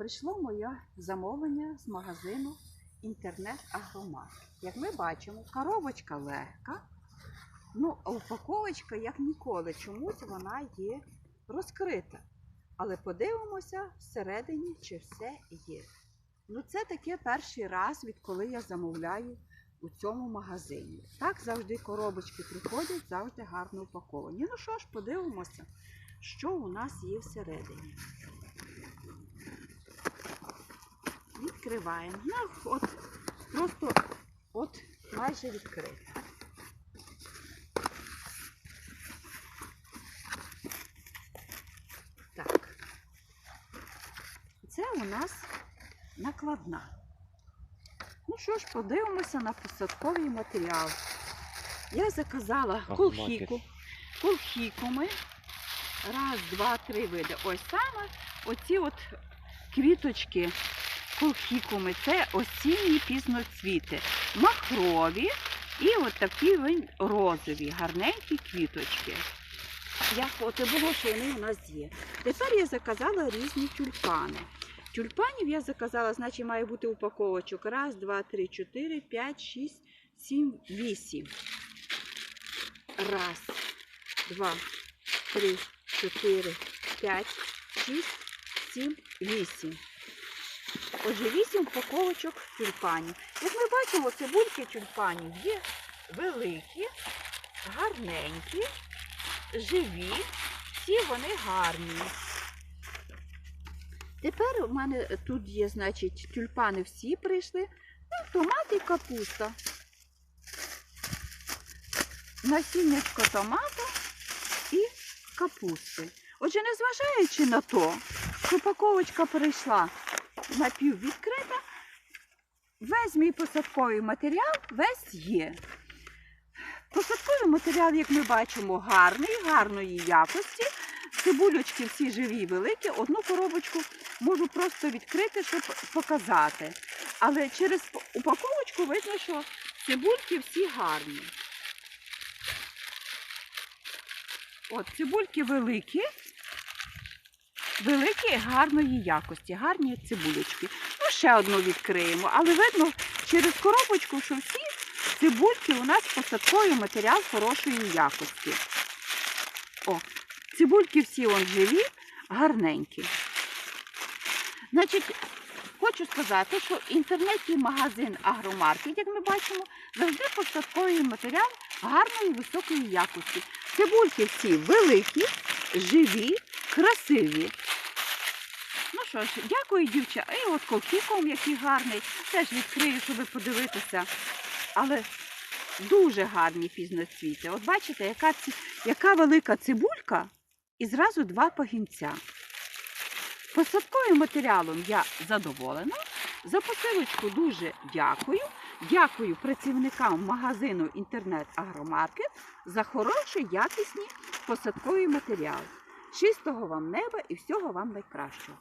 прийшло моє замовлення з магазину інтернет-агромаркет. Як ми бачимо, коробочка легка, ну, а упаковочка, як ніколи, чомусь вона є розкрита. Але подивимося всередині, чи все є. Ну, це таке перший раз, відколи я замовляю у цьому магазині. Так завжди коробочки приходять, завжди гарно упаковані. Ну що ж, подивимося, що у нас є всередині. Відкриваємо. Ну, от, просто от майже відкрита. Так. Це у нас накладна. Ну що ж, подивимося на посадковий матеріал. Я заказала Агромаркет. колхіку. Колхікуми. Раз, два, три види. Ось саме оці от квіточки колхікуми. Це осінні пізноцвіти. Махрові і от такі розові, гарненькі квіточки. Як от і було, що вони у нас є. Тепер я заказала різні тюльпани. Тюльпанів я заказала, значить має бути упаковочок. Раз, два, три, чотири, п'ять, шість, сім, вісім. Раз, два, три, чотири, п'ять, шість, сім, вісім. Отже, вісім упаковочок тюльпанів. Як ми бачимо, цибульки тюльпанів є великі, гарненькі, живі, всі вони гарні. Тепер у мене тут є, значить, тюльпани всі прийшли. Ну, томат і капуста. Насіннячко томата і капусти. Отже, незважаючи на то, що упаковочка прийшла напіввідкрита, весь мій посадковий матеріал весь є. Посадковий матеріал, як ми бачимо, гарний, гарної якості. Цибулючки всі живі великі. Одну коробочку можу просто відкрити, щоб показати. Але через упаковочку видно, що цибульки всі гарні. От, цибульки великі, великі, гарної якості, гарні цибулечки. Ну, ще одну відкриємо, але видно через коробочку, що всі цибульки у нас посадковий матеріал хорошої якості. О, цибульки всі он живі, гарненькі. Значить, хочу сказати, що в інтернеті магазин Агромаркет, як ми бачимо, завжди посадковий матеріал гарної високої якості. Цибульки всі великі, живі, красиві. Що ж, дякую, дівчата. І от колкіком, який гарний, теж відкрию, щоб подивитися. Але дуже гарні пізноцвіти. От бачите, яка, ці- яка велика цибулька і зразу два пагінця. Посадковим матеріалом я задоволена. За посилочку дуже дякую. Дякую працівникам магазину інтернет-агромаркет за хороший, якісний посадковий матеріал. Чистого вам неба і всього вам найкращого.